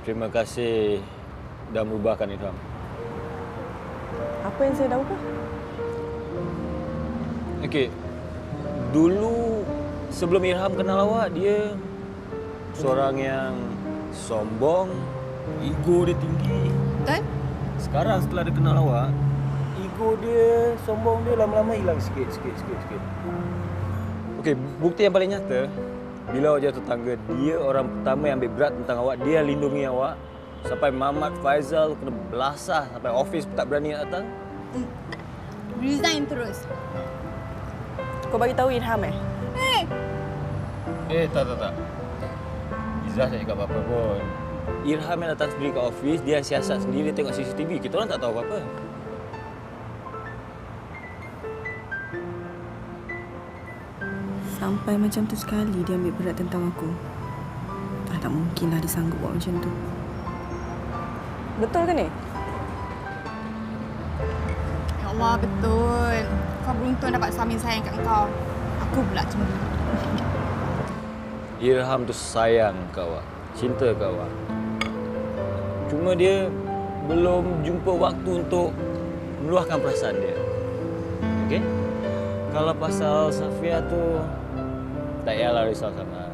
Terima kasih dah merubahkan Ilham. Apa yang saya dah ubah? Okey. Dulu sebelum Ilham kenal awak, dia seorang yang sombong, ego dia tinggi. Betul? Sekarang setelah dia kenal awak, ego dia, sombong dia lama-lama hilang sikit, sikit, sikit, sikit. Okey, bukti yang paling nyata, bila awak jatuh tangga, dia orang pertama yang ambil berat tentang awak, dia lindungi awak. Sampai Mamat Faizal kena belasah, sampai office pun tak berani nak datang. Resign terus. Kau bagi tahu Irham eh? Eh, Eh, tak, tak, tak. Izzah tak cakap apa-apa pun. Irham yang datang sendiri ke office, dia siasat sendiri, dia tengok CCTV. Kita orang tak tahu apa-apa. Sampai macam tu sekali dia ambil berat tentang aku. Tak tak mungkinlah dia sanggup buat macam tu. Betul ke ni? ya Allah betul. Kau beruntung dapat suami sayang kat kau. Aku pula cemburu. Irham tu sayang ke awak. Cinta awak. Cuma dia belum jumpa waktu untuk meluahkan perasaan dia. Okey? Kalau pasal Safia tu, tak payahlah risau sangat.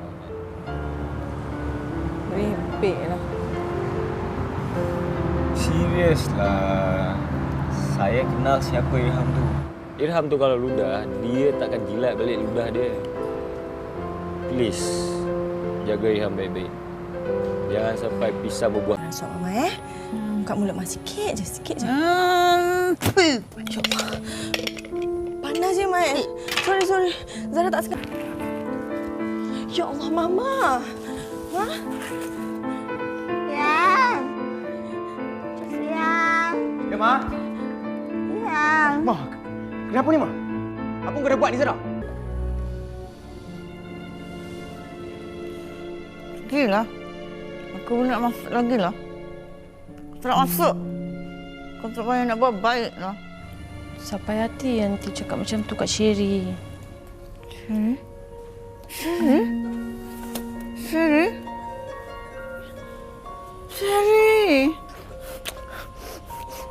Merepek lah. Serius lah. Saya kenal siapa Irham tu. Irham tu kalau ludah, dia takkan jilat balik ludah dia. Please, jaga Irham baik-baik. Jangan sampai pisah berbuah. Masuk Mama eh. Buka mulut Mak sikit je, sikit je. Hmm. Allah. Panas je Mai. Sorry, sorry. Zara tak suka. Ya Allah, Mama. Ha? Yang. Yang. Ya, Ma. Yang. Ma, kenapa ni, Ma? Apa kau dah buat ni, Zara? Pergilah. Aku pun nak masuk lagi lah. Tak nak masuk. Kau tak payah nak buat baik lah. Sampai hati Aunty cakap macam tu kat Sherry. Sherry? Sherry? Sherry? Sherry?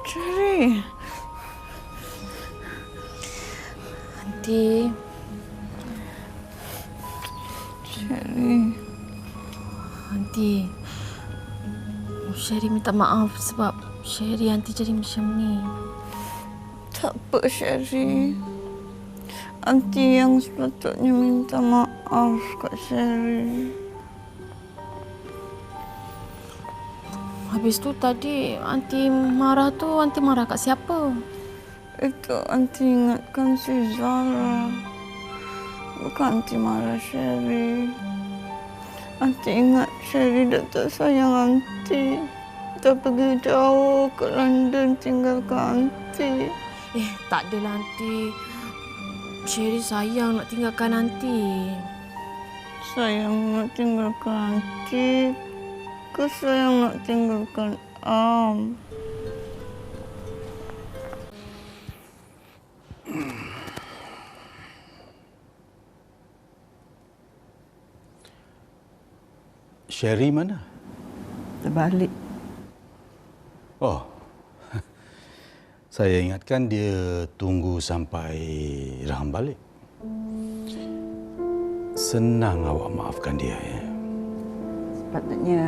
Sherry? Aunty, Sherry? Aunty. Sherry minta maaf sebab Sherry Aunty jadi macam ni. Tak apa, Sherry. Aunty yang sepatutnya minta maaf kat Sherry. Habis tu tadi Aunty marah tu Aunty marah kat siapa? Itu Aunty ingatkan si Zara. Bukan Aunty marah Sherry. Aunty ingat Sherry dah tak sayang Aunty. Dah pergi jauh ke London tinggalkan Aunty. Eh, tak adalah Aunty. Sherry sayang nak tinggalkan Aunty. Sayang nak tinggalkan Aunty. Ke sayang nak tinggalkan Am. Sherry mana? Terbalik. Oh. Saya ingatkan dia tunggu sampai Raham balik. Senang awak maafkan dia ya. Sepatutnya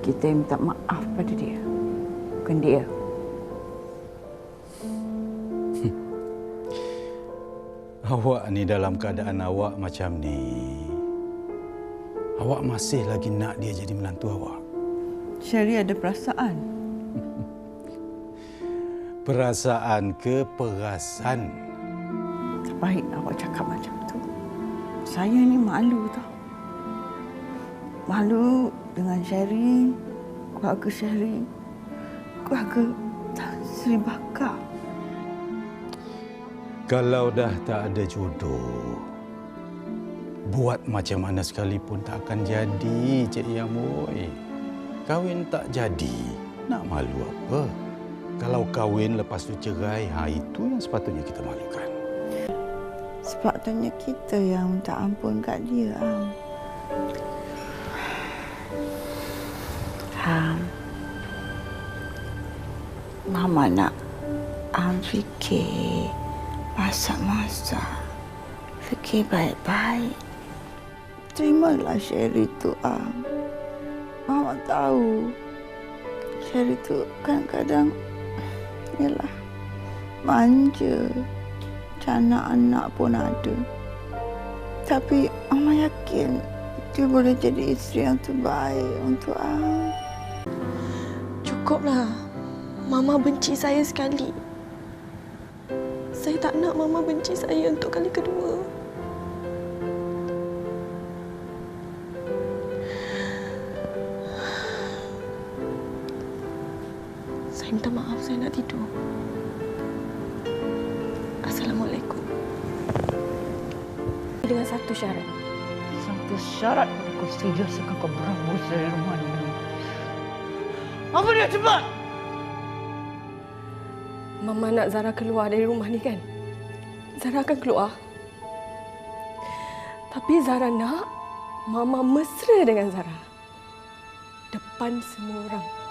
kita yang minta maaf pada dia. Bukan dia. Awak ni dalam keadaan awak macam ni. Awak masih lagi nak dia jadi menantu awak. Sherry ada perasaan. Perasaan ke perasan? Terbaik awak cakap macam tu. Saya ni malu tau. Malu dengan Sherry, keluarga Sherry, keluarga Tan Sri Bakar. Kalau dah tak ada jodoh, buat macam mana sekalipun tak akan jadi, Cik Yamoy. Kahwin tak jadi, nak malu apa? Kalau kahwin lepas tu cerai, ha itu yang sepatutnya kita malukan. Sepatutnya kita yang minta ampun kat dia. Am. Am, Mama nak Am fikir masak-masak. Fikir baik-baik. Terimalah Sherry tu Am. Mama tahu Sherry tu kadang-kadang Yalah Manja Macam anak pun ada Tapi Mama yakin Dia boleh jadi isteri yang terbaik untuk Am Cukuplah. Mama benci saya sekali. Saya tak nak Mama benci saya untuk kali kedua. Minta maaf, saya nak tidur. Assalamualaikum. Dengan satu syarat. Satu syarat aku setuju suka kau berambus dari rumah ini Apa dia cepat? Mama nak Zara keluar dari rumah ni kan? Zara akan keluar. Tapi Zara nak Mama mesra dengan Zara. Depan semua orang.